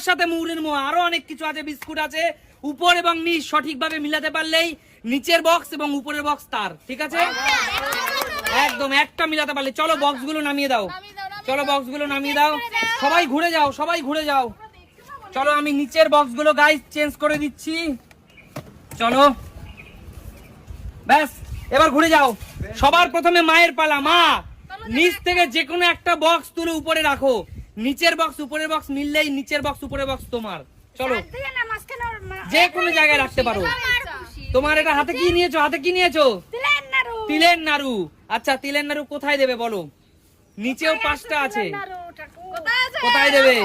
তার সাথে মৌরের মোয়া। আরও অনেক কিছু আছে, বিস্কুট আছে। উপর এবং নিচ সঠিকভাবে মিলাতে পারলেই নিচের বক্স এবং উপরের বক্স তার, ঠিক আছে? একদম, একটা মিলাতে পারলে। চলো বক্সগুলো নামিয়ে দাও। চলো বক্সগুলো নামিয়ে দাও। সবাই ঘুরে যাও, সবাই ঘুরে যাও। চলো, আমি নিচের বক্সগুলো গাইস চেঞ্জ করে দিচ্ছি। চলো। ব্যাস, এবার ঘুরে যাও। সবার প্রথমে মায়ের পালা। মা, নিচ থেকে যে কোনো একটা বক্স তুলে উপরে রাখো। নিচের বক্স উপরের বক্স মিললেই নিচের বক্স উপরের বক্স তোমার। চলো। যে কোনো জায়গায় রাখতে পারো। তোমার এটা হাতে কি নিয়েছো? হাতে কি নিয়েছো? তিলের নাড়ু। আচ্ছা তিলের নাড়ু কোথায় দেবে বলো? নিচেও পাঁচটা আছে। কোথায় দেবে?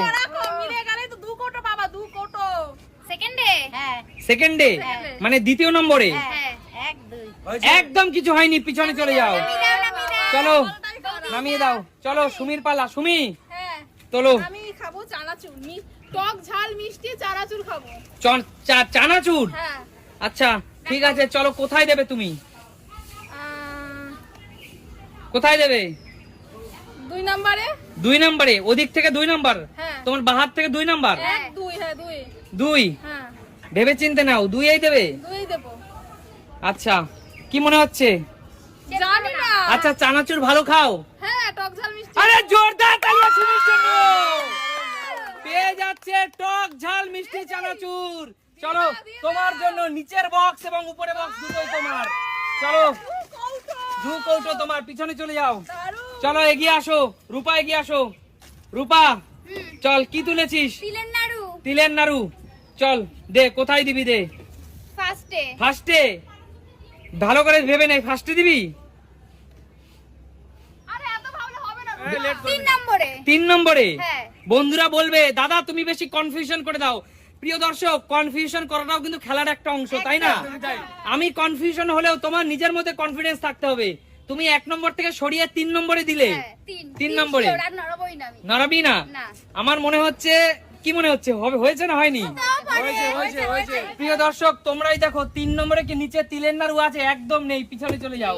সেকেন্ডে? হ্যাঁ। মানে দ্বিতীয় নম্বরে? হ্যাঁ। দুই। একদম কিছু হয়নি পিছনে চলে যাও। চলো। নামিয়ে দাও। চলো সুমির পালা সুমি। হ্যাঁ তোলো। আমি খাব চানাচুর টক ঝাল মিষ্টি চানাচুর খাব। চানাচুর? হ্যাঁ। আচ্ছা ঠিক আছে চলো কোথায় দেবে তুমি? কোথায় দেবে? দুই নম্বরে। দুই নম্বরে ওদিক থেকে দুই নম্বর? হ্যাঁ। তোমার বাহার থেকে দুই নম্বর? দুই হ্যাঁ ভেবে চিনতে নাও দুই এই দেবে। আচ্ছা কি মনে হচ্ছে? আচ্ছা চানাচুর ভালো খাও। হ্যাঁ। টক ঝাল মিষ্টি। আরে জোরদার তালিয়া সুমির জন্য পেয়ে যাচ্ছে টক ঝাল মিষ্টি চানাচুর। চলো তোমার জন্য নিচের বক্স এবং উপরে বক্স দুটোই তোমার। চলো দু কৌটো। তোমার পিছনে চলে যাও। চলো এগিয়ে আসো রূপা এগিয়ে আসো। রূপা চল কি তুলেছিস? তিলের নাড়ু। তিলের নাড়ু। চল দে কোথায় দিবি দে? ফার্স্টে ফার্স্টে ভালো করে ভেবে নেই ফার্স্টে দিবি আরে এত ভাবলে হবে না তিন নম্বরে। তিন নম্বরে? হ্যাঁ। বন্ধুরা বলবে দাদা তুমি বেশি কনফিউশন করে দাও। প্রিয় দর্শক কনফিউশন করাটাও কিন্তু খেলার একটা অংশ তাই না? আমি কনফিউশন হলেও তোমার নিজের মধ্যে কনফিডেন্স থাকতে হবে। তুমি এক নম্বর থেকে সরিয়ে তিন নম্বরে দিলে। হ্যাঁ, তিন। নম্বরে। নড়াবি না? না। আমার মনে হচ্ছে কি মনে হচ্ছে হবে হয়েছে না হয়নি? হয়েছে হয়েছে প্রিয় দর্শক তোমরাই দেখো তিন নম্বরে কি নিচে তিলের নাড়ু আছে? একদম নেই পিছনে চলে যাও।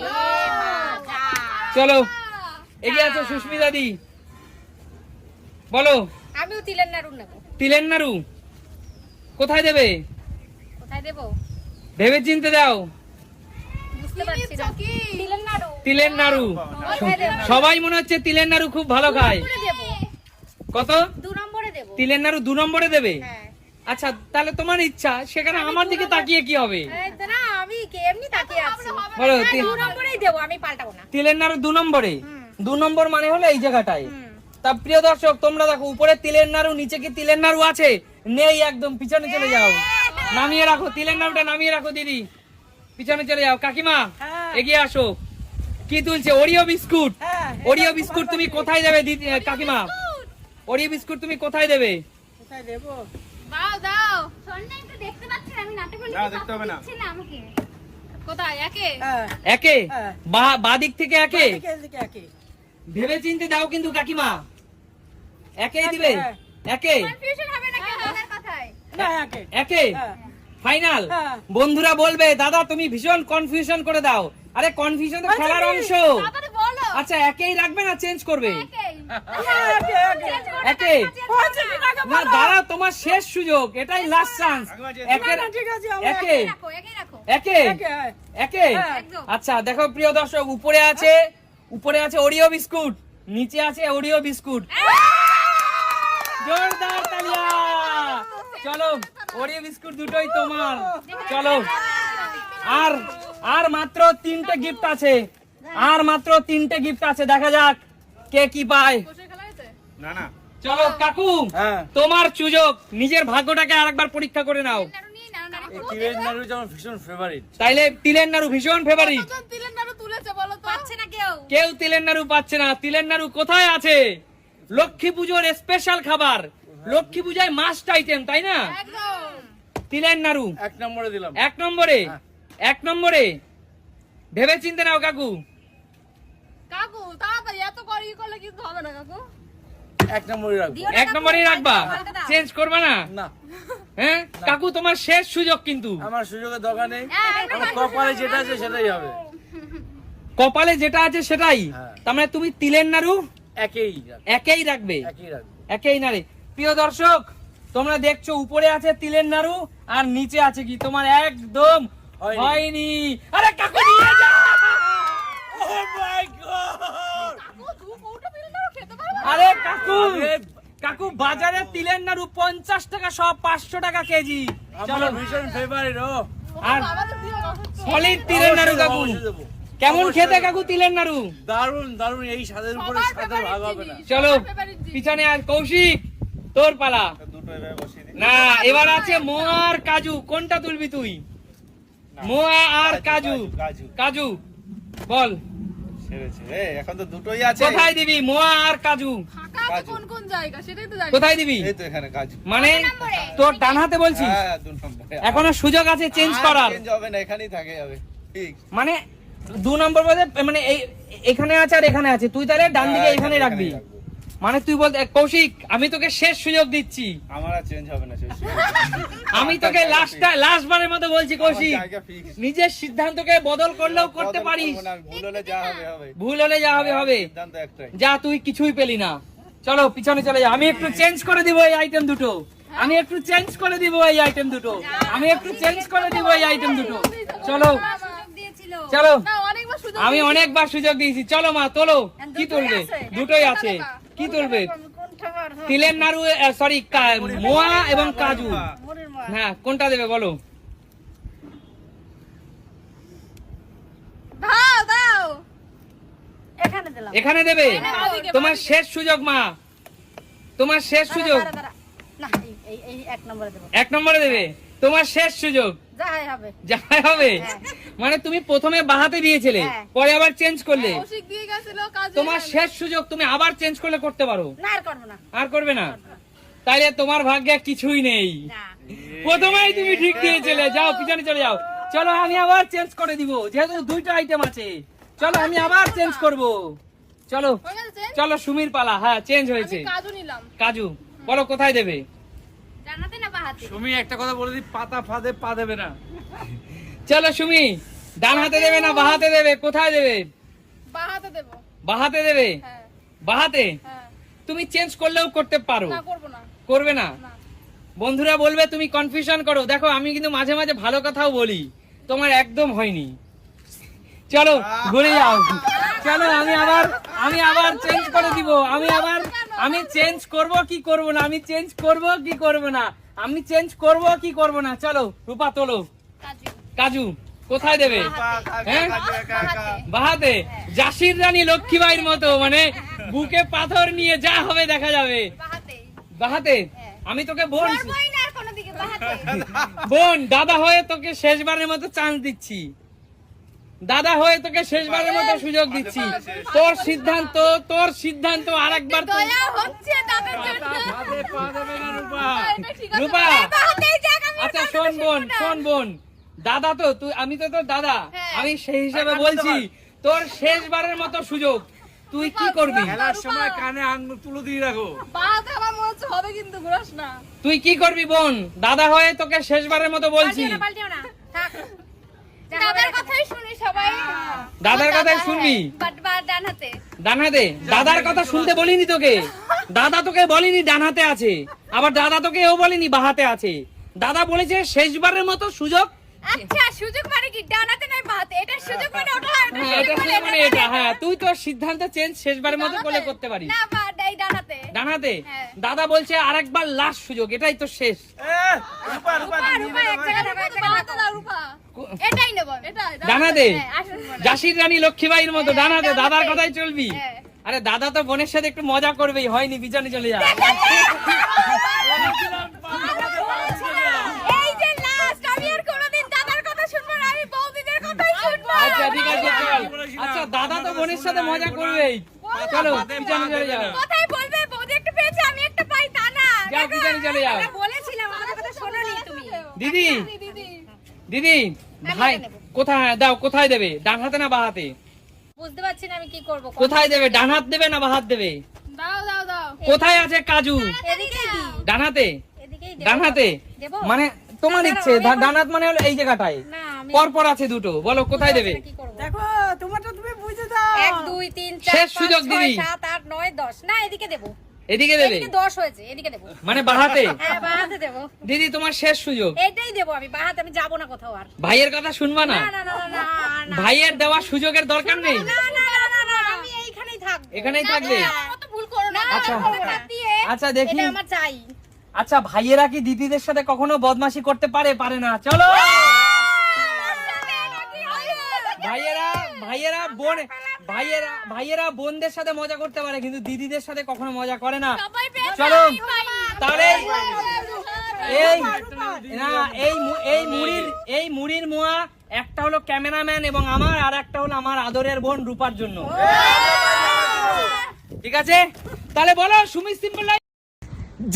চলো। এগিয়ে আছো সুস্মিতা দি। বলো। আমিও তিলের নাড়ু নেব। তিলের নাড়ু? কোথায় দেবে? কোথায় দেব? ভেবে চিনতে দাও তিলের নাড়ু। সবাই মনে হচ্ছে তিলের নাড়ু খুব ভালো খায়। কত? দু নম্বরে দেব। তিলের নাড়ু দু নম্বরে দেবে? হ্যাঁ। আচ্ছা তাহলে তোমার ইচ্ছা সেখানে আমার দিকে তাকিয়ে কি হবে? আমি কি এমনি তাকিয়ে আছি। বলো হ্যাঁ, নম্বরেই দেব আমি পাল্টাবো না। তিলের নাড়ু দু নম্বরে? দু নম্বর মানে হলো এই জায়গাটায় তা প্রিয় দর্শক তোমরা দেখো উপরে তিলের নাড়ু নিচে কি তিলের নাড়ু আছে? নেই একদম পিছনে চলে যাও। নামিয়ে রাখো তিলের নাড়ুটা নামিয়ে রাখো দিদি। পিছনে চলে যাও। কাকিমা এগিয়ে আসো। কি তুলছে? ওরিও বিস্কুট ওরিও বিস্কুট তুমি কোথায় দেবে দিদি কাকিমা? ওরিও বিস্কুট তুমি কোথায় দেবে? দাও দাও। সন্ধ্যা তো দেখতে পাচ্ছি না, আমি নাটক না, দেখতে হবে না। না আমাকে। কোথায়? একে? একে? বা- বাদিক থেকে একে। ভেবে চিনতে দাও কিন্তু কাকিমা। একেই দিবে? একে। কনফিউশন হবে না কেন আমার কথায়? একে। ফাইনাল বন্ধুরা বলবে দাদা তুমি ভীষণ কনফিউশন করে দাও। আরে কনফিউশন তো খেলার অংশ। আচ্ছা একেই রাখবে না চেঞ্জ করবে? একেই। একে না দাঁড়া তোমার শেষ সুযোগ। এটাই লাস্ট চান্স একে একে? রাখো একেই রাখো। একে? একে আচ্ছা দেখো প্রিয় দর্শক উপরে আছে। উপরে আছে ওরিও বিস্কুট নিচে আছে ওরিও বিস্কুট। জোরদার তালিয়া চলো ওরিও বিস্কুট দুটোই তোমার। চলো। আর আর মাত্র তিনটে গিফট আছে। আর মাত্র তিনটে গিফট আছে। দেখা যাক কে কি পায়। না না। চলো কাকু হ্যাঁ। তোমার সুযোগ। নিজের ভাগ্যটাকে আরেকবার পরীক্ষা করে নাও। তিলের নাড়ু যেমন ভীষণ ফেভারিট তাইলে তিলের নাড়ু ভীষণ ফেভারিট কতজন তিলের নাড়ু তুলেছে বলো তো? পাচ্ছে না কেউ। কেউ তিলের নাড়ু পাচ্ছে না। তিলের নাড়ু কোথায় আছে? লক্ষ্মী পুজোর স্পেশাল খাবার। লক্ষ্মী পূজায় মাস্ট আইটেম তাই না? একদম। তিলের নাড়ু। এক নম্বরে দিলাম। এক নম্বরে? এক নম্বরে? ভেবে চিনতে নাও কাকু। কাকু তাড়াতাড়ি এত করে ই করলে কিন্তু হবে না কাকু। এক নম্বরে রাখব। এক নম্বরেই রাখবা। চেঞ্জ করবা না? না। হ্যাঁ? কাকু তোমার শেষ সুযোগ কিন্তু। আমার সুযোগের দরকার নেই। হ্যাঁ, আমার কপালে যেটা আছে সেটাই হবে। কপালে যেটা আছে সেটাই? হ্যাঁ। তার মানে তুমি তিলের নাড়ু? একেই রাখব। একেই রাখবে? একই নারে প্রিয় দর্শক তোমরা দেখছ উপরে আছে তিলের নাড়ু আর নিচে আছে কি? তোমার একদম হয়নি। হয়নি। আরে কাকু নিয়ে যা Oh my God! ও, দু কৌটো তিলের নাড়ু খেতে পারব না? আরে কাকু! কাকু বাজারে তিলের নাড়ু পঞ্চাশ টাকা সব পাঁচশো টাকা কেজি। আমার চলো। ভীষণ ফেভারিট ও। আর আমাদের দিয়ে অসহ্য। সলিড তিলের নাড়ু কাকু। কেমন খেতে কাকু তিলের নাড়ু? দারুণ দারুণ এই স্বাদের উপরে স্বাদের ভাগ হবে না। চলো। পিছনে আর কৌশিক তোর পালা। না এবার আছে মোয়া আর কাজু। কোনটা তুলবি তুই? মোয়া আর কাজু কাজু। কাজু। বল। ছেড়েছে। এ এখন তো দুটোই আছে। কোথায় দিবি? মোয়া আর কাজু। ফাঁকা আছে কোন কোন জায়গা? সেটাই তো জানি। কোথায় দিবি? এই তো এখানে কাজু। মানে তোর ডান হাতে বলছিস? হ্যাঁ দু নম্বরে। এখনও সুযোগ আছে চেঞ্জ করার। চেঞ্জ হবে না এখানেই থাকে যাবে। ঠিক। মানে দু নম্বর বলতে মানে এই এখানে আছে আর এখানে আছে। তুই তাহলে ডান দিকে হ্যাঁ, এখানে এখানেই রাখবি রাখব। মানে তুই বলতে কৌশিক আমি তোকে শেষ সুযোগ দিচ্ছি। আমার আর চেঞ্জ হবে না শেষ আমি তোকে লাস্ট লাস্ট বারের মতো বলছি কৌশিক। নিজের সিদ্ধান্তকে বদল করলেও করতে পারিস। ভুল হলে যা হবে হবে। ভুল হলে যা হবে হবে। সিদ্ধান্ত একটাই। যা তুই কিছুই পেলি না। চলো পিছনে চলে যা। আমি একটু চেঞ্জ করে দিব এই আইটেম দুটো। আমি একটু চেঞ্জ করে দিব এই আইটেম দুটো। আমি একটু চেঞ্জ করে দিব এই আইটেম দুটো। চলো। চলো। না অনেকবার সুযোগ আমি অনেকবার সুযোগ দিয়েছি। চলো মা তোলো। কি তুলবে? দুটোই আছে। কি তুলবে? তিলের নাড়ু সরি মোয়া এবং কাজু। হ্যাঁ কোনটা দেবে বলো? এখানে দেবে? তোমার শেষ সুযোগ মা। তোমার শেষ সুযোগ। এক নম্বরে দেবে? তোমার শেষ সুযোগ। যাই হবে। যাই হবে? মানে তুমি প্রথমে বাহাতে দিয়েছিলে হ্যাঁ। পরে আবার চেঞ্জ করলে। কাজে তোমার শেষ সুযোগ তুমি আবার চেঞ্জ করলে করতে পারো। না আর করব না। আর করবে না? তাইলে তোমার ভাগ্যে কিছুই নেই। প্রথমেই তুমি ঠিক দিয়েছিলে যাও পিছনে চলে যাও। চলো আমি আবার চেঞ্জ করে দিব। যেহেতু দুইটা আইটেম আছে। চলো আমি আবার চেঞ্জ করব। চলো হয়ে? চলো সুমির পালা। হ্যাঁ চেঞ্জ হয়েছে। কাজু নিলাম। কাজু। বলো কোথায় দেবে? জানাতে না বাহাতে? তুমি একটা কথা বলে দিই পাতা ফাঁদে পা দেবে না। চলো সুমি ডান হাতে দেবে না বাহাতে দেবে? কোথায় দেবে? বাহাতে দেবো। বাহাতে দেবে? হ্যাঁ। বাহাতে? হ্যাঁ। তুমি চেঞ্জ করলেও করতে পারো। না করব না। করবে না? বন্ধুরা বলবে তুমি কনফিউশন করো। দেখো আমি কিন্তু মাঝে মাঝে ভালো কথাও বলি। তোমার একদম হয়নি। চলো ঘুরে যাও। চলো আমি আবার আমি আবার চেঞ্জ করে দিব। আমি আবার আমি চেঞ্জ করব কি করব না? আমি চেঞ্জ করব কি করব না? আমি চেঞ্জ করব কি করব না? চলো রূপা তোলো। কাজু। কাজু কোথায় দেবে? হ্যাঁ? বাহাতে জাসির রানী লক্ষ্মীবাইয়ের মতো মানে বুকে পাথর নিয়ে যা হবে দেখা যাবে। বাহাতে। বাহাতে? আমি তোকে বোন বোন দাদা হয়ে তোকে শেষবারের মতো চান্স দিচ্ছি। দাদা হয়ে তোকে শেষবারের মতো সুযোগ দিচ্ছি। তোর সিদ্ধান্ত তোর সিদ্ধান্ত আরেকবার তুই দয়া হচ্ছে তাদের জন্য। ফাঁদে পা দেবে না রূপা। আচ্ছা শোন বোন শোন বোন। দাদা তো তুই আমি তো তোর দাদা। হ্যাঁ। আমি সেই হিসাবে বলছি তোর শেষবারের মতো সুযোগ। তুই কি করবি? খেলার সময় কানে তুলে দিয়ে রাখো। আমার মনে হচ্ছে হবে কিন্তু ঘুরাস না। তুই কি করবি বোন? দাদা হয়ে তোকে শেষবারের মতো বলছি পাল্টিও না পাল্টিও না থাক দাদার কথাই শুনি সবাই। দাদার কথাই শুনবি? বাট ডান হাতে। ডান হাতে? দাদার কথা শুনতে বলিনি তোকে? দাদা তোকে বলিনি ডান হাতে আছে। আবার দাদা তোকে ও বলিনি বাহাতে আছে। দাদা বলেছে শেষবারের মতো সুযোগ। আচ্ছা সুযোগ মানে কি? ডান নয় বাহাতে এটা সুযোগ মানে ওটা এটা হ্যাঁ, এটা সুযোগ শুধু মানে এটা হ্যাঁ তুই তোর সিদ্ধান্ত চেঞ্জ শেষবারের মতো করতে পারিস। না বা এই ডান হাতে ডান হ্যাঁ। দাদা বলছে আরেকবার লাস্ট সুযোগ এটাই তো শেষ। রূপা রূপা রূপা রূপা এক জায়গায় থাকো এক জায়গায় বাহাতে থাকো। না রূপা এটাই নেব। এটাই ডান হাতে হ্যাঁ। জাসির রানী লক্ষ্মীবাইয়ের মতো ডান হাতে দাদার কথাই চলবি? হ্যাঁ। আরে দাদা তো বোনের সাথে একটু মজা করবেই হয়নি পিছনে চলে যা। এই যে লাস্ট আমি আর কোনোদিন দাদার কথা শুনব না আমি বৌদিদের কথাই শুনব। আচ্ছা ঠিক আছে আচ্ছা দাদা তো বোনের সাথে মজা করবেই। চলো পিছনে চলে যাও কোথায় বলবে বৌদি একটা পেয়েছে আমি একটা পাই তা না যাও দেখো, চলে যাও। বলেছিলাম আমাদের কথা শোনোনি তুমি। দিদি দিদি। দিদি ভাই কোথায় দাও কোথায় দেবে? ডান হাতে না বা হাতে? বুঝতে পারছি না আমি কি করব কোথায় দেবে? ডান হাত দেবে না বা হাত দেবে? দাও দাও দাও। কোথায় আছে কাজু? ডান হাতে? ডান হাতে? মানে তোমার ইচ্ছে ডান হাত মানে হলো এই জায়গাটায়। পরপর আছে দুটো। বলো কোথায় দেবে? দেখো তোমারটা তুমি বুঝে দাও। এক দুই তিন চার শেষ পাঁচ সুযোগ ছয় দিদি। সাত আট নয় দশ। না এদিকে দেবো। এদিকে দেবে এদিকে দশ হয়েছে এদিকে দেবো। মানে বাহাতে? হ্যাঁ বাহাতে দেবো। দিদি তোমার শেষ সুযোগ। এইটাই দেবো আমি বাহাতে আমি যাব না কোথাও আর। ভাইয়ের কথা শুনবা না? না না না না, ভাইয়ের দেওয়া সুযোগের দরকার নেই? না না না, না, আমি এইখানেই থাকব। এখানেই থাকবে? আমার ভুল করো না আচ্ছা। আচ্ছা, দেখি। এটা আমার চাই। আচ্ছা ভাইয়েরা কি দিদিদের সাথে কখনো বদমাশি করতে পারে? পারে না। চলো! ভাইয়েরা বোন ভাইয়েরা ভাইয়েরা বোনদের সাথে মজা করতে পারে কিন্তু দিদিদের সাথে কখনো মজা করে না। চলো। তাহলে এই না এই এই মুড়ির এই মুড়ির মোয়া একটা হলো ক্যামেরাম্যান এবং আমার আর একটা হলো আমার আদরের বোন রূপার জন্য। ঠিক আছে? তাহলে বলো সুমি সিম্পল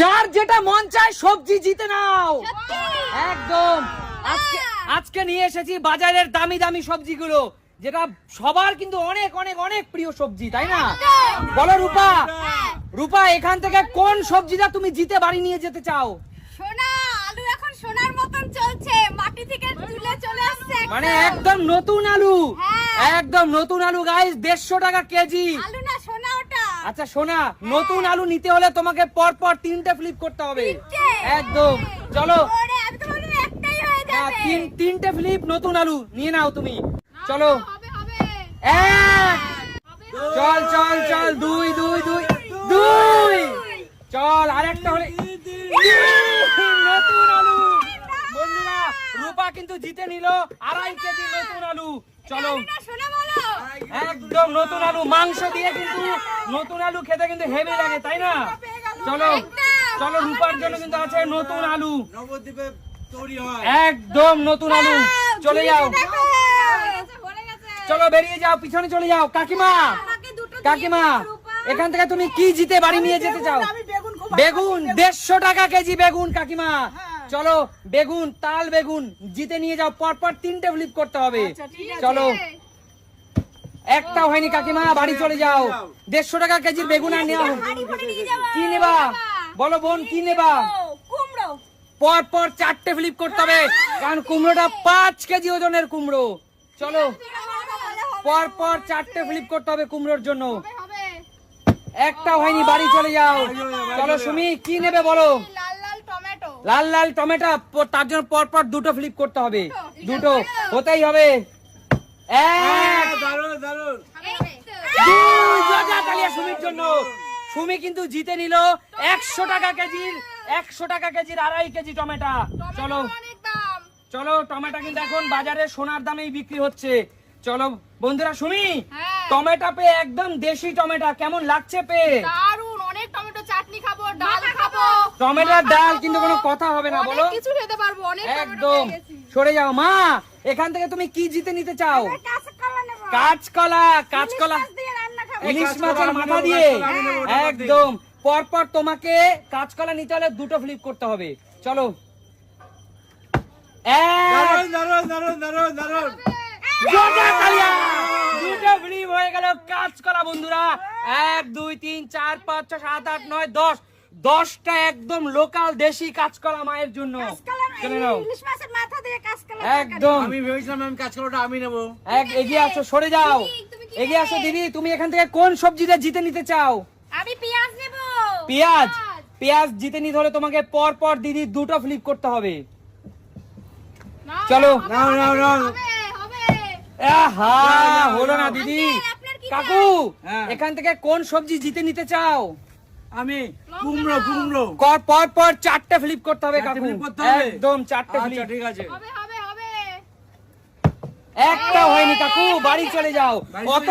যার যেটা মন চায় সবজি জিতে নাও। একদম। আজকে আজকে নিয়ে এসেছি বাজারের দামি দামি সবজিগুলো। যেটা সবার কিন্তু অনেক অনেক অনেক প্রিয় সবজি তাই না? বলো রূপা রূপা এখান থেকে কোন সবজিটা তুমি জিতে বাড়ি নিয়ে যেতে চাও? সোনা আলু এখন সোনার মতন চলছে মাটি থেকে তুলে চলে আসছে মানে একদম নতুন আলু। হ্যাঁ। একদম নতুন আলু গাইস দেড়শো টাকা কেজি। আলু না সোনা ওটা। আচ্ছা সোনা নতুন আলু নিতে হলে তোমাকে পর পর তিনটে ফ্লিপ করতে হবে। একদম। চলো। হয়ে হ্যাঁ, তিন তিনটে ফ্লিপ নতুন আলু নিয়ে নাও তুমি। চলো। এক। চল চল চল দুই দুই দুই দুই। চল আরেকটা হলে। নতুন আলু। বন্ধুরা রূপা কিন্তু জিতে নিল আড়াই কেজি নতুন আলু। চলো। না সোনা বলো একদম নতুন আলু মাংস দিয়ে কিন্তু নতুন আলু খেতে কিন্তু হেভি লাগে তাই না? চলো। চলো রূপার জন্য কিন্তু আছে নতুন আলু। নবদ্বীপে একদম নতুন আলু। চলে যাও। চলো বেরিয়ে যাও পিছনে চলে যাও। কাকিমা কাকিমা এখান থেকে তুমি কি জিতে বাড়ি নিয়ে যেতে চাও? বেগুন দেড়শো টাকা কেজি বেগুন কাকিমা। চলো বেগুন তাল বেগুন জিতে নিয়ে যাও পর পর তিনটে ফ্লিপ করতে হবে। চলো। একটা হয়নি কাকিমা বাড়ি চলে যাও। দেড়শো টাকা কেজির বেগুন আর নেওয়া কি নেবা? বলো বোন কি নেবা? পর পর চারটে ফ্লিপ করতে হবে। কারণ কুমড়োটা পাঁচ কেজি ওজনের কুমড়ো। চলো। পর পর চারটে ফ্লিপ করতে হবে কুমড়োর জন্য। হবে একটা হয়নি বাড়ি চলে যাও। চলো সুমি কি নেবে বলো? লাল লাল টমেটো। লাল লাল টমেটো প- তার জন্য পর পর দুটো ফ্লিপ করতে হবে। দুটো হতেই হবে। এক দারুণ দারুণ। দুই জোরদার তালিয়া সুমির জন্য। সুমি কিন্তু জিতে নিল একশো টাকা কেজির একশো টাকা কেজির আড়াই কেজি টমেটো। চলো। চলো টমেটো কিন্তু এখন বাজারে সোনার দামেই বিক্রি হচ্ছে। চলো বন্ধুরা সুমি হ্যাঁ। টমেটো পেয়ে একদম দেশি টমেটো কেমন লাগছে পেয়ে দারুণ অনেক টমেটো চাটনি খাব ডাল খাব। টমেটোর ডাল কিন্তু কোনো কথা হবে না বলো। কিছু খেতে পারব অনেক একদম। সরে যাও। মা এখান থেকে তুমি কি জিতে নিতে চাও? কাঁচকলা কাঁচকলা কাঁচকলা। মাছ দিয়ে রান্না খাব। ইলিশ মাছের মাথা দিয়ে। একদম। পরপর তোমাকে কাঁচকলা নিতে হলে দুটো ফ্লিপ করতে হবে। চলো। এক। দুটো হয়ে গেল কাঁচকলা বন্ধুরা। এক দুই তিন চার পাঁচ ছয় সাত আট নয় দশ। দশটা একদম লোকাল দেশি কাঁচকলা মায়ের জন্য। একদম। আমি ভেবেছিলাম আমি কাজ নেব। এক এগিয়ে আসো সরে যাও। তুমি এগিয়ে আসো দিদি তুমি এখান থেকে কোন সবজিটা জিতে নিতে চাও? আমি পেঁয়াজ নেব। পেঁয়াজ? পেঁয়াজ। জিতে নিতে হলে তোমাকে পর পর দিদি দুটো ফ্লিপ করতে হবে। চলো। নাও, নাও, নাও, হলো না। দিদি। কাকু হ্যাঁ। এখান থেকে কোন সবজি জিতে নিতে চাও? আমি কুমড়ো কুমড়ো। কর পর পর চারটে ফ্লিপ করতে হবে কাকু? একদম চারটে আচ্ছা ফ্লিপ ঠিক আছে। হবে হবে হবে। একটা হয়নি কাকু বাড়ি চলে যাও। অত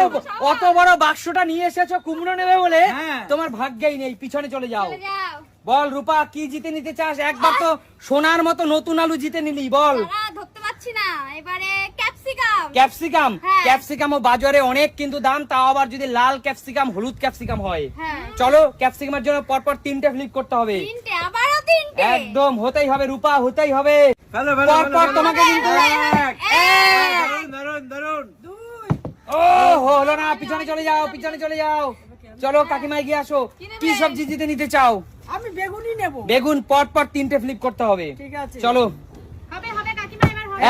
অত বড় বাক্সটা নিয়ে এসেছ কুমড়ো নেবে বলে? হ্যাঁ। তোমার ভাগ্যেই নেই পিছনে চলে যাও। যাও। বল রূপা কি জিতে নিতে চাস? একবার তো সোনার মতো নতুন আলু জিতে নিলি বল। ধরতে পারছি না। এবারে ক্যাপসিকাম। ক্যাপসিকাম? হ্যাঁ। ক্যাপসিকামও বাজারে অনেক কিন্তু দাম তাও আবার যদি লাল ক্যাপসিকাম হলুদ ক্যাপসিকাম হয়। হ্যাঁ। চলো ক্যাপসিকামের জন্য পরপর তিনটে ফ্লিপ করতে হবে। তিনটে আবারও তিনটে। একদম হতেই হবে রূপা হতেই হবে। তোমাকে কিন্তু ও হলো না পিছনে চলে যাও পিছনে চলে যাও। চলো কাকিমা গিয়ে আসো। কি সবজি জিতে নিতে চাও? আমি বেগুনই নেব। বেগুন পর পর তিনটে ফ্লিপ করতে হবে। ঠিক আছে। চলো। হবে হবে কাকিমা এবার হবে।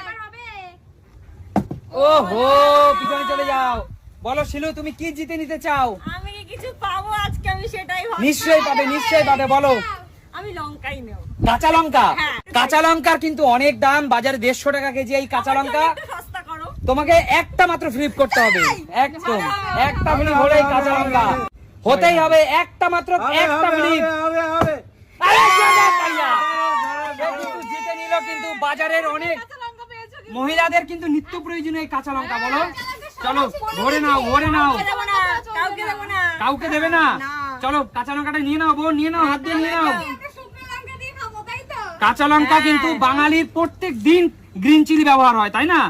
এবার হবে। ও হো পিছনে চলে যাও। বলো শিলু তুমি কি জিতে নিতে চাও? আমি কি কিছু পাবো আজকে? আমি সেটাই ভাবছি। নিশ্চয়ই পাবে নিশ্চয়ই পাবে বলো। আমি লঙ্কাই নেব। কাঁচা লঙ্কা? হ্যাঁ। কাঁচা লঙ্কার কিন্তু অনেক দাম। বাজারে দেড়শো টাকা কেজি এই কাঁচা লঙ্কা। তোমাকে একটা মাত্র ফ্লিপ করতে হবে। একদম। একটা ফ্লিপ হলেই কাঁচা লঙ্কা। হতেই হবে একটা মাত্র একটা। কিন্তু জিতে নিল কিন্তু বাজারের অনেক মহিলাদের কিন্তু নিত্য প্রয়োজনীয় এই কাঁচা লঙ্কা বলো। চলো ভরে নাও ভরে নাও। কাউকে দেবো না কাউকে দেবো না। কাউকে দেবে না? না। চলো কাঁচা লঙ্কাটা নিয়ে নাও বোন নিয়ে নাও হাত দিয়ে নিয়ে নাও। শুকনো লঙ্কা দিয়ে খাব তাই তো? কাঁচা লঙ্কা কিন্তু বাঙালির প্রত্যেক দিন গ্রিন চিলি ব্যবহার হয় তাই না?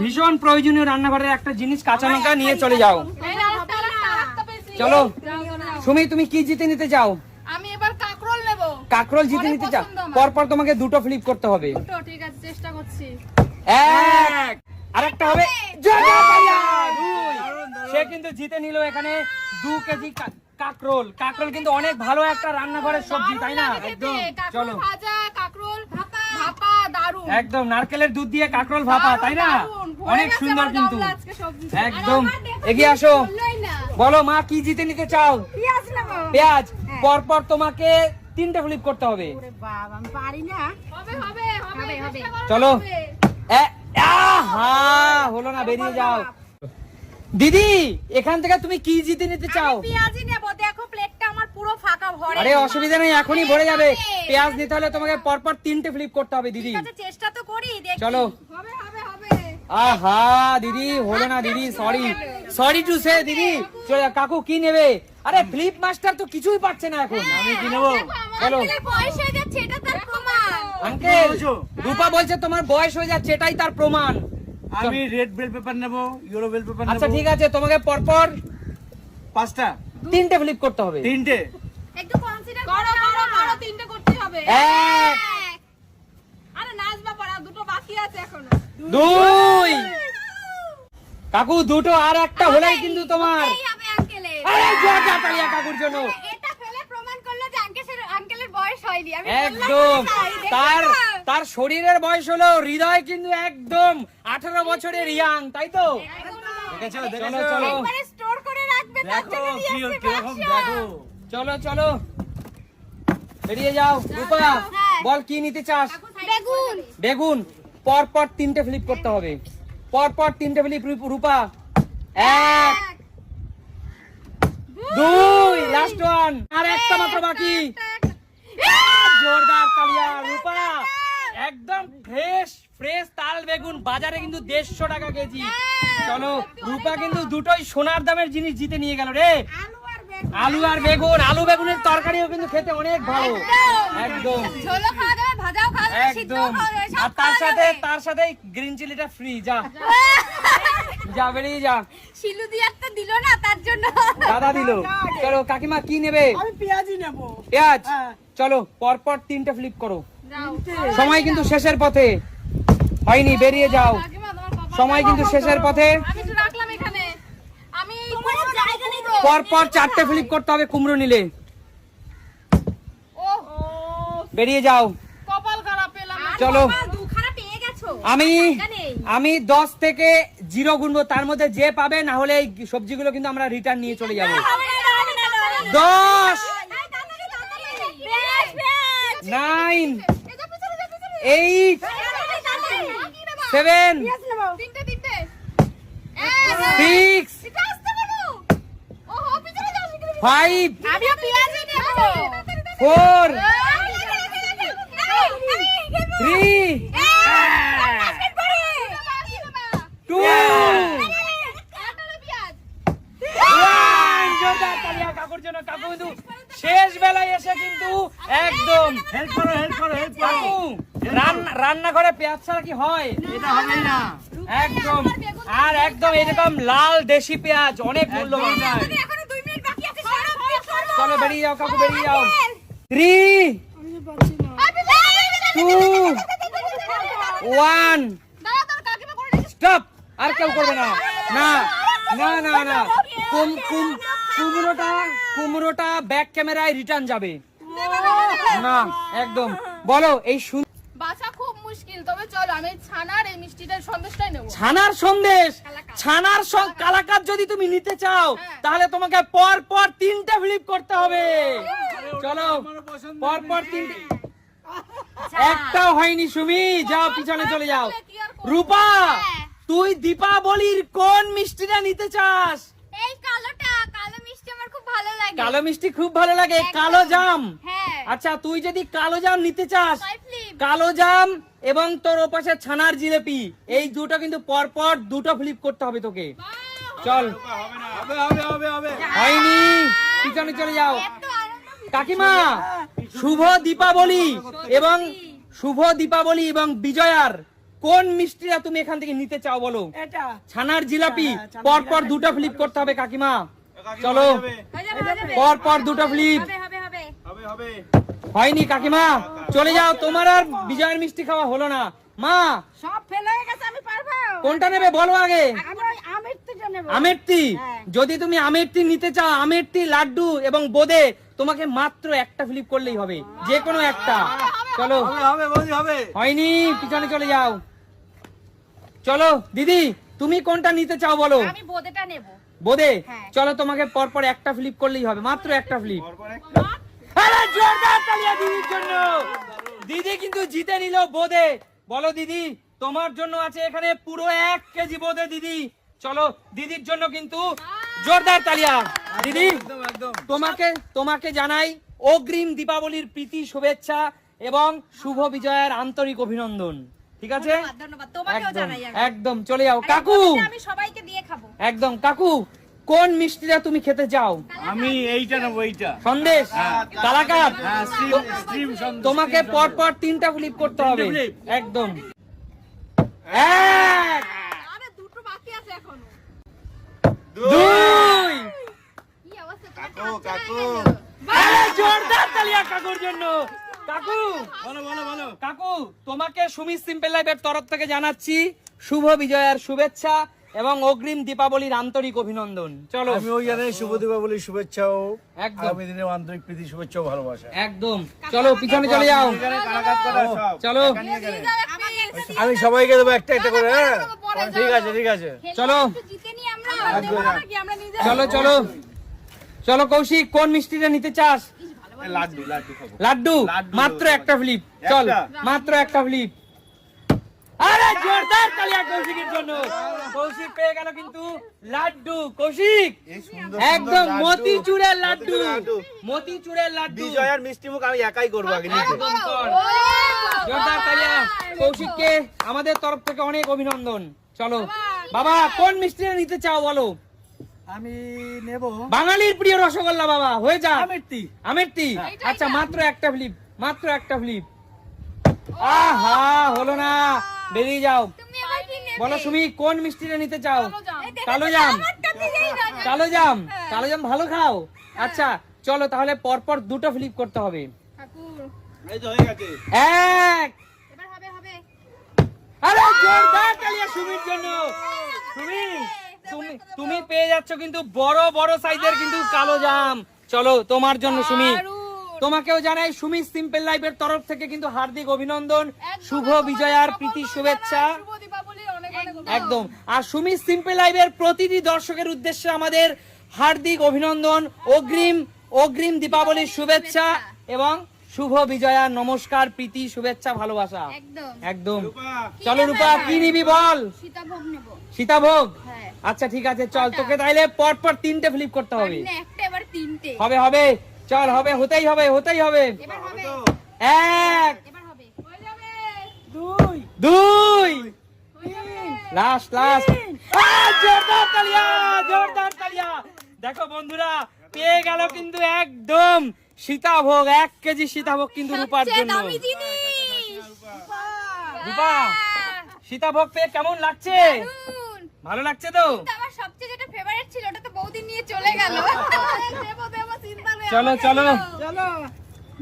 ভীষণ প্রয়োজনীয় রান্নাঘরের একটা জিনিস কাঁচা লঙ্কা নিয়ে চলে যাও এই না, আরেকটা, আরেকটা, আরেকটা পেয়েছি। চলো। সুমি তুমি কি জিতে নিতে চাও? আমি এবার কাকরোল নেব। কাকরোল জিতে নিতে চাও। পরপর তোমাকে দুটো ফ্লিপ করতে হবে। দুটো ঠিক আছে চেষ্টা করছি। এক। আরেকটা হবে দুই। সে কিন্তু জিতে নিল এখানে দু কেজি কা- কাকরোল। কাকরোল কিন্তু অনেক ভালো একটা রান্নাঘরের সবজি তাই না। কাকরোল চলো। ভাজা কাকরোল ভাপা দারুণ একদম নারকেলের দুধ দিয়ে কাকরোল ভাপা তাই না? অনেক সুন্দর কিন্তু। একদম। এগিয়ে আসো। বলো মা কি জিতে নিতে চাও? পেঁয়াজ পরপর তোমাকে তিনটে ফ্লিপ করতে হবে। ওরে বাবা আমি পারি না। হবে হবে হবে হবে। চেষ্টা করো, চলো। হলো না বেরিয়ে যাও। দিদি এখান থেকে তুমি কি জিতে নিতে চাও? পেঁয়াজই নেব। দেখো প্লেটটা আমার পুরো ফাঁকা ভরে আরে অসুবিধা নেই এখনই ভরে যাবে। পেঁয়াজ নিতে হলে তোমাকে পরপর তিনটে ফ্লিপ করতে হবে দিদি। চেষ্টা তো করি দেখি। চলো। হবে হবে হবে। আহা দিদি হলো না দিদি সরি সরি টু সে দিদি। চলে যাও। কাকু কি নেবে? আরে ফ্লিপ মাস্টার তো কিছুই পাচ্ছে না এখন। আমি কি নেব? চলো। বয়স হয়ে যাচ্ছে এটা তার প্রমাণ। আঙ্কেল রূপা বলছে তোমার বয়স হয়ে যাচ্ছে এটাই তার প্রমাণ। আমি রেড বেল পেপার নেব ইউরো বেল পেপার আচ্ছা ঠিক আছে তোমাকে পরপর পাঁচটা। তিনটে ফ্লিপ করতে হবে। তিনটে। একটু কনসিডার করো করো করো তিনটে করতে হবে। এক। আরে নাচবা পারা দুটো বাকি আছে এখনও। দুই। কাকু দুটো আর একটা হলেই কিন্তু তোমার। এই হবে আঙ্কেলের আরে জোর তালিয়া কাকুর জন্য। এটা ফেলে প্রমাণ করল যে আঙ্কেলের আঙ্কেলের বয়স হয়নি। আমি একদম। তার? তার শরীরের বয়স হলো হৃদয় কিন্তু একদম আঠারো বছরের ইয়াং তাই তো? দেখেছ চলো দেখেছ? চলো। স্টোর করে রাখবে তার জন্য কি নিয়ে আসছে কীরকম বাক্স। দেখো। চলো চলো। বেরিয়ে যাও রূপা বল কি নিতে চাস? বেগুন। বেগুন। পর পর তিনটে ফ্লিপ করতে হবে। পর পর তিনটে ফ্লিপ রূপা এক। দুই। লাস্ট ওয়ান আর একটা মাত্র বাকি। জোরদার তালিয়া রূপা। একদম ফ্রেশ ফ্রেশ তাল বেগুন। বাজারে কিন্তু দেড়শো টাকা কেজি। চলো রূপা কিন্তু দুটোই সোনার দামের জিনিস জিতে নিয়ে গেল রে। আলু আর বেগুন। আলু আর বেগুন আলু বেগুনের তরকারিও কিন্তু খেতে অনেক ভালো। একদম। একদম। আর তার সাথে তার সাথে গ্রিন চিলিটা ফ্রি যা। যা বেরিয়ে যা। শিলু দিয়ে একটা দিল না তার জন্য। দাদা দিল। চলো কাকিমা কি নেবে? আমি পেঁয়াজই নেব। পেঁয়াজ? হ্যাঁ। চলো পরপর তিনটে ফ্লিপ করো। সময় কিন্তু শেষের পথে হয়নি বেরিয়ে যাও সময় কিন্তু শেষের পথে আমি তো রাখলাম এখানে আমি তোমার জায়গা নেই তো পরপর চারটে ফ্লিপ করতে হবে কুমড়ো নিলে বেরিয়ে যাও কপাল খারাপ পেলাম আর চলো। আমি আমি দশ থেকে জিরো গুনবো তার মধ্যে যে পাবে না হলে এই সবজিগুলো কিন্তু আমরা রিটার্ন নিয়ে চলে যাব। দশ। নাইন এই যে পিছনে যা পিছনে eight. Seven six five. Four three. Two কাকুর জন্য কাকু কিন্তু শেষ বেলায় এসে কিন্তু একদম হেল্প করো হেল্প করো হেল্প করো রান্না রান্নাঘরে পেঁয়াজ ছাড়া কি হয় এটা হবেই না একদম আর একদম এরকম লাল দেশি পেঁয়াজ অনেক মূল্যবান। চলো বেরিয়ে যাও কাকু বেরিয়ে যাও থ্রি টু ওয়ান করে স্টপ আর কেউ করবে না না না না না কুম কুম কুমড়োটা কুমড়োটা ব্যাক ক্যামেরায় রিটার্ন যাবে না একদম বলো এই সুন্দর বাসা খুব মুশকিল তবে চলো বলো আমি ছানার এই মিষ্টিটার সন্দেশটাই নেব। ছানার সন্দেশ? ছানার কালাকাত যদি তুমি নিতে চাও হ্যাঁ। তাহলে তোমাকে পর পর তিনটা ফ্লিপ করতে হবে। চলো পর পর তিনটে। একটাও হয়নি সুমি যাও পিছনে চলে যাও? রূপা তুই দীপাবলির কোন মিষ্টিটা নিতে চাস? এই কালোটা কালো মিষ্টি আমার খুব ভালো লাগে। কালো মিষ্টি খুব ভালো লাগে কালো জাম। হ্যাঁ। আচ্ছা তুই যদি কালো জাম নিতে চাস? কালো জাম এবং তোর ওপাশে ছানার জিলেপি। এই দুটো কিন্তু পর পর দুটো ফ্লিপ করতে হবে তোকে। চল। হবে হবে হবে হবে। হয়নি। পিছনে চলে যাও। কাকিমা শুভ দীপাবলি এবং শুভ দীপাবলি এবং বিজয়ার। কোন মিষ্টিটা তুমি এখান থেকে নিতে চাও বলো? ছানার জিলাপি। হ্যাঁ, ছানার পর পর জিলাপি। দুটো ফ্লিপ করতে হবে কাকিমা। চলো। যাবে। হয়ে যাবে হয়ে যাবে। পর পর দুটো ফ্লিপ হবে হবে। হয়নি কাকিমা। চলে যাও তোমার আর বিজয়ের মিষ্টি খাওয়া হলো না। মা সব ফেলে গেছে আমি পারব? কোনটা নেবে বলো আগে। আমেরটি? হ্যাঁ। যদি তুমি আমেরটি নিতে চাও আমেরটি লাড্ডু এবং বোদে তোমাকে মাত্র একটা ফ্লিপ করলেই হবে যে কোনো একটা। চলো। হবে হবে বৌদি হবে। হয়নি পিছনে চলে যাও। চলো দিদি তুমি কোনটা নিতে চাও বলো? আমি বোদেটা নেব। বোদে? হ্যাঁ। চলো তোমাকে পরপর একটা ফ্লিপ করলেই হবে মাত্র একটা ফ্লিপ পরপর একটা। আরে জোরদার তালিয়া দিদির জন্য। দিদি কিন্তু জিতে নিল বোদে। বলো দিদি তোমার জন্য আছে এখানে পুরো এক কেজি বোদে দিদি। চলো দিদির জন্য কিন্তু জোরদার তালিয়া। দিদি তোমাকে তোমাকে জানাই অগ্রিম দীপাবলির প্রীতি শুভেচ্ছা এবং শুভ বিজয়ের আন্তরিক অভিনন্দন। ঠিক আছে? ধন্যবাদ ধন্যবাদ। তোমাকেও একদম জানাই আমি। একদম চলে যাও। কাকু! আমি সবাইকে দিয়ে খাব। একদম কাকু! কোন মিষ্টিটা তুমি খেতে চাও? আমি এইটা নেব এইটা। সন্দেশ? কালাকাত হ্যাঁ স্ট্রিম স্ট্রিম সন্দেশ তোমাকে পর পর তিনটা ফ্লিপ করতে হবে। একদম। এক। আরে দুটো বাকি আছে এখনও। দুই। কি অবস্থা? তোমার কাকু কাকু। জোরদার তালিয়া কাকুর জন্য। কাকু। বলো বলো বলো। কাকু তোমাকে সুমি সিম্পল লাইফের তরফ থেকে জানাচ্ছি শুভ বিজয়ার শুভেচ্ছা। এবং অগ্রিম দীপাবলির আন্তরিক অভিনন্দন। চলো। আমি ওই জানাই শুভ দীপাবলির শুভেচ্ছা ও একদম। আগামী দিনে আন্তরিক প্রীতি শুভেচ্ছা ও ভালোবাসা। একদম। চলো পিছনে চলে যাও। চলো। আমি সবাইকে দেবো একটা একটা করে হ্যাঁ? ঠিক আছে ঠিক আছে। চলো। চলো চলো। চলো কৌশিক কোন মিষ্টিটা নিতে চাস? লাড্ডু লাড্ডু মাত্র একটা ফ্লিপ চল মাত্র একটা ফ্লিপ আরে জোরদার তালিয়া কৌশিকের জন্য। কৌশিক পেয়ে গেল কিন্তু লাড্ডু। কৌশিক একদম সুন্দর লাড্ডু। লাড্ডু। মতিচুরের লাড্ডু। লাড্ডু বিজয়ার মিষ্টি মুখ আমি একাই করব আগে একদম জোরদার তালিয়া কৌশিককে আমাদের তরফ থেকে অনেক অভিনন্দন। চলো। বাবা কোন মিষ্টিটা নিতে চাও বলো? আমি নেব। বাঙালির প্রিয় রসগোল্লা বাবা। হয়ে যা আমিরটি। আমেরটি। আচ্ছা মাত্র একটা ফ্লিপ। মাত্র একটা ফ্লিপ। আহা হলো না। বেরিয়ে যাও। তুমি বলো সুমি কোন মিষ্টিটা নিতে চাও? কালো জাম। কালো জাম। কালো জাম। ভালো খাও। আচ্ছা চলো তাহলে পরপর দুটো ফ্লিপ করতে হবে। ঠাকুর। এই তো হয়ে গেছে। এক। এবার হবে হবে। আরে জোরদার তালিয়া সুমির জন্য। সুমি তুমি তুমি পেয়ে যাচ্ছ কিন্তু বড় বড় সাইজের কিন্তু কালো জাম। চলো তোমার জন্য সুমি। তোমাকেও জানাই সুমি সিম্পল লাইফের তরফ থেকে কিন্তু হার্দিক অভিনন্দন শুভ বিজয়ার প্রীতি শুভেচ্ছা। একদম। আর সুমি সিম্পল লাইভের প্রতিটি দর্শকের উদ্দেশ্যে আমাদের হার্দিক অভিনন্দন অগ্রিম অগ্রিম দীপাবলির শুভেচ্ছা এবং শুভ বিজয়া নমস্কার প্রীতি শুভেচ্ছা ভালোবাসা। একদম। একদম। চলো রূপা কি নিবি বল? সীতাভোগ হ্যাঁ। আচ্ছা ঠিক আছে চল তোকে তাইলে পর পর তিনটে ফ্লিপ করতে হবে। পারি না একটা এবার তিনটে। হবে হবে। চল হবে হতেই হবে হতেই হবে। এক এবার হবে। হয়ে যাবে দুই দুই লাস্ট লাস্ট। জোরদার তালিয়া জোরদার তালিয়া। দেখো বন্ধুরা পেয়ে গেল কিন্তু একদম সীতাভোগ এক কেজি সীতাভোগ কিন্তু রূপার জন্য। রূপা সীতাভোগ পেয়ে কেমন লাগছে। ভালো লাগছে তো? আমার সবচেয়ে যেটা ফেভারিট ছিল ওটা তো বৌদি নিয়ে চলে গেল। দেবো দেবো চিন্তা নেই চলো চলো। চলো।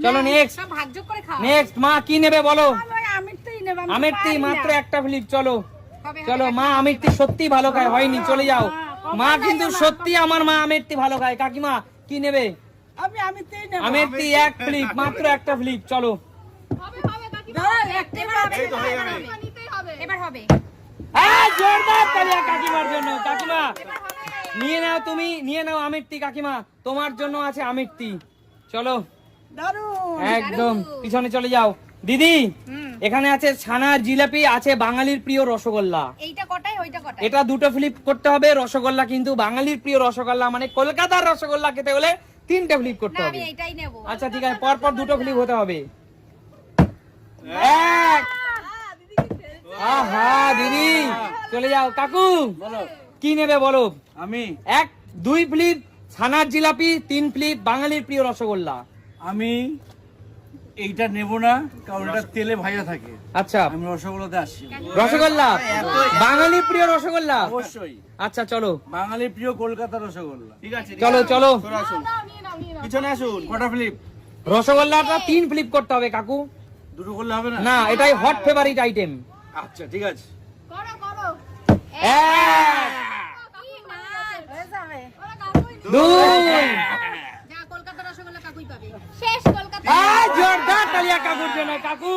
চলো নেক্সট সব ভাগ্য করে খাও। নেক্সট মা কি নেবে বলো? আমি আমিরটাই নেব আমি আমেরটি মাত্র একটা ফ্লিপ চলো। চলো মা আমেরটি সত্যি ভালো খায় হয়নি চলে যাও। মা কিন্তু সত্যি আমার মা আমেরটি ভালো খায়। কাকিমা কি নেবে? আমি আমিরটাই নেব। আমেরটি এক ফ্লিপ মাত্র একটা ফ্লিপ চলো। হবে হবে কাকি দাঁড়াও, একটা এবার হবে। এবার হবে। নিতেই হবে এবার হবে জোরদার তালিয়া কাকিমার জন্য। কাকিমা নিয়ে নাও তুমি নিয়ে নাও আমিরতি কাকিমা। তোমার জন্য আছে আমিরতি চলো। একদম। পিছনে চলে যাও। দিদি এখানে আছে ছানার জিলাপি আছে বাঙালির প্রিয় রসগোল্লা। এইটা কটাই? ওইটা কটাই? এটা দুটো ফ্লিপ করতে হবে রসগোল্লা কিন্তু বাঙালির প্রিয় রসগোল্লা মানে কলকাতার রসগোল্লা খেতে হলে তিনটে ফ্লিপ করতে হবে। আচ্ছা ঠিক আছে পর পর দুটো ফ্লিপ হতে হবে। এক আহা দিদি। চলে যাও। কাকু বলো। কি নেবে বলো? আমি। এক দুই ফ্লিপ ছানার জিলাপি তিন ফ্লিপ বাঙালির প্রিয় রসগোল্লা। আমি এইটা নেব না কারণ এটা তেলে ভাজা থাকে। আচ্ছা। আমি রসগোল্লাতে আসছি। রসগোল্লা? বাঙালির প্রিয় রসগোল্লা? অবশ্যই। আচ্ছা চলো। বাঙালির প্রিয় কলকাতা রসগোল্লা। ঠিক আছে চলো চলো। পিছনে আসুন। কটা ফ্লিপ রসগোল্লাটা তিন ফ্লিপ করতে হবে কাকু। দুটো করলে হবে না? না এটাই হট ফেভারিট আইটেম আচ্ছা ঠিক আছে। করো করো। এক। কি না? হয়ে যাবে। ওরা কাকুই দুই। যা কলকাতা রসগোল্লা কাকুই পাবে। শেষ কলকাতা আয়, জোরদার তালিয়া কাকুর জন্য কাকু।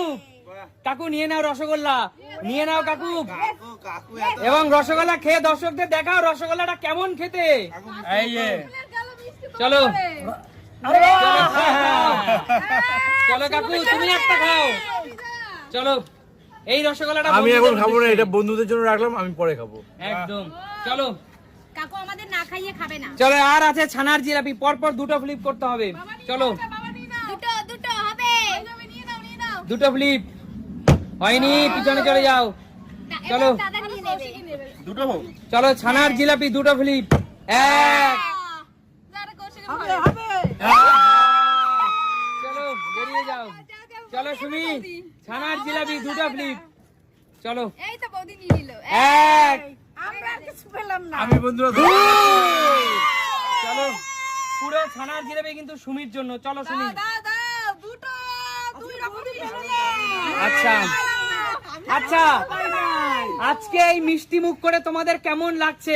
কাকু নিয়ে নাও রসগোল্লা। নিয়ে নাও কাকু। এবং রসগোল্লা খেয়ে দর্শকদের দেখাও রসগোল্লাটা কেমন খেতে। চলো। চলো কাকু তুমি একটা খাও। চলো। এই রসগোল্লাটা আমি এখন খাব না এটা বন্ধুদের জন্য রাখলাম আমি পরে খাব। একদম। চলো। কাকু আমাদের না খাইয়ে খাবে না। চলো আর আছে ছানার জিলাপি পরপর দুটো ফ্লিপ করতে হবে। চলো। দুটো দুটো হবে। দুটো ফ্লিপ হয়নি পিছনে চলে যাও। চলো। দুটো হোক। চলো ছানার জিলাপি দুটো ফ্লিপ এক। হবে হবে চলো বেরিয়ে যাও চলো সুমি ছানার জিলাপি দুটো ফ্লিপ চলো। এই তো বৌদি নিয়ে নিল। এক। আমরা কিছু পেলাম না। আমি বন্ধুরা দুই। চলো পুরো ছানার জিলাপি কিন্তু সুমির জন্য। চলো সুমি। দুটো দুই রকম আচ্ছা। আচ্ছা আজকে এই মিষ্টি মুখ করে তোমাদের কেমন লাগছে?